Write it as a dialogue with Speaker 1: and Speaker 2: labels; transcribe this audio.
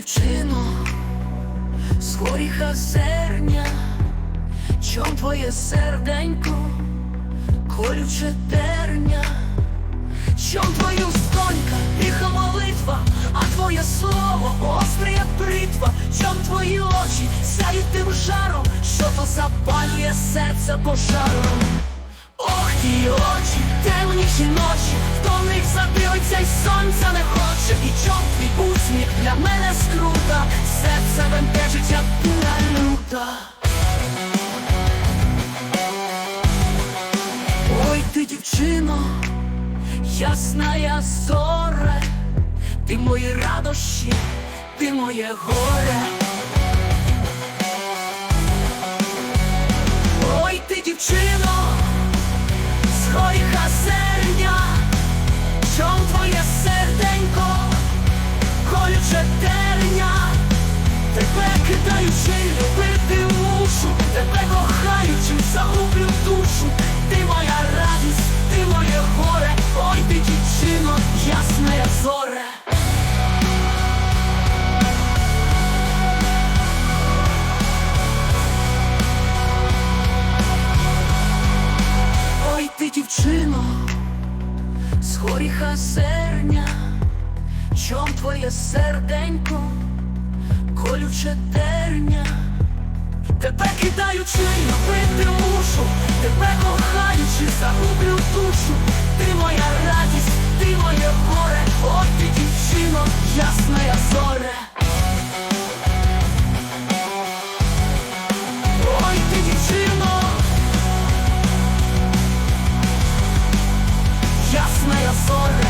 Speaker 1: дівчино, з горіха зерня, чом твоє серденько, колюче терня, чом твою стонька, тиха молитва, а твоє слово острія бритва, чом твої очі сяють тим жаром, що то запалює серце пожаром. Ох, ті очі, темніші ночі, в них задивиться й сонця не хоче і чом усміх для мене скрута, серце бентежить, як люта. Ой, ти дівчино, ясна я зоре, ти мої радощі, ти моє горе. З горіха серня, чом твоє серденько, колюче терня, тебе кидаючи, любити мушу, тебе кохаючи, загублю душу, ти моя радість, ти моє горе, ой ти дівчино, ясна я зоре. Ясна я зоре.